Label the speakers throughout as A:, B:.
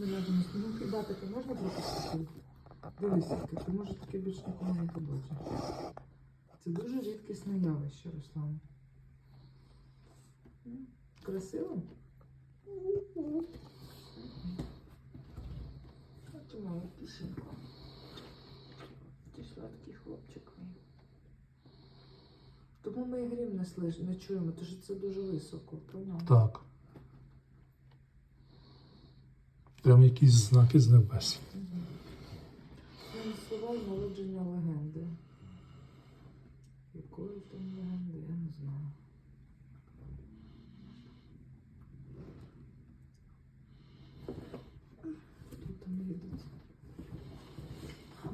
A: Сміляти Ну хіба таке можна пропустити? Дивись, яке, ти може таке більш ніколи не побачиш. Це дуже рідкісне явище, Руслан. Красиво? От мене пісенька. Ти сладкий хлопчик мій. Тому ми і грім не, слиш, не чуємо, тому що це дуже високо, поняв?
B: Так. Прям якісь знаки з небес.
A: Слова народження легенди. Якої там легенди, я не знаю. Хто там їдеться?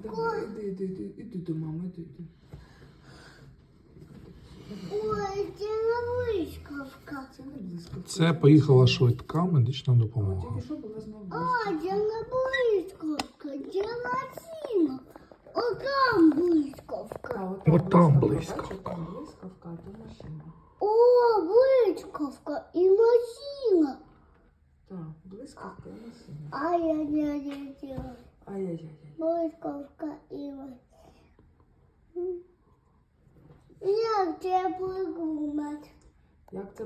A: Давай, іди, іди, іди, іди до мами, іди, іди.
C: Ой, це не блискавка.
A: Це не близько.
B: Це поїхала швидка медична
A: О,
B: допомога.
A: Тільки що була знову
C: А,
A: близько.
C: це не блискавка, це машина. О, там блискавка.
A: А,
B: От там
A: близько.
B: близько.
A: Бачиш, Там блискавка, а то машина.
C: О, блискавка і машина.
A: Так, блискавка і машина.
C: Ай-яй-яй-яй.
A: Ай-яй-яй.
C: Блискавка і машина. Як це придумати?
A: Як це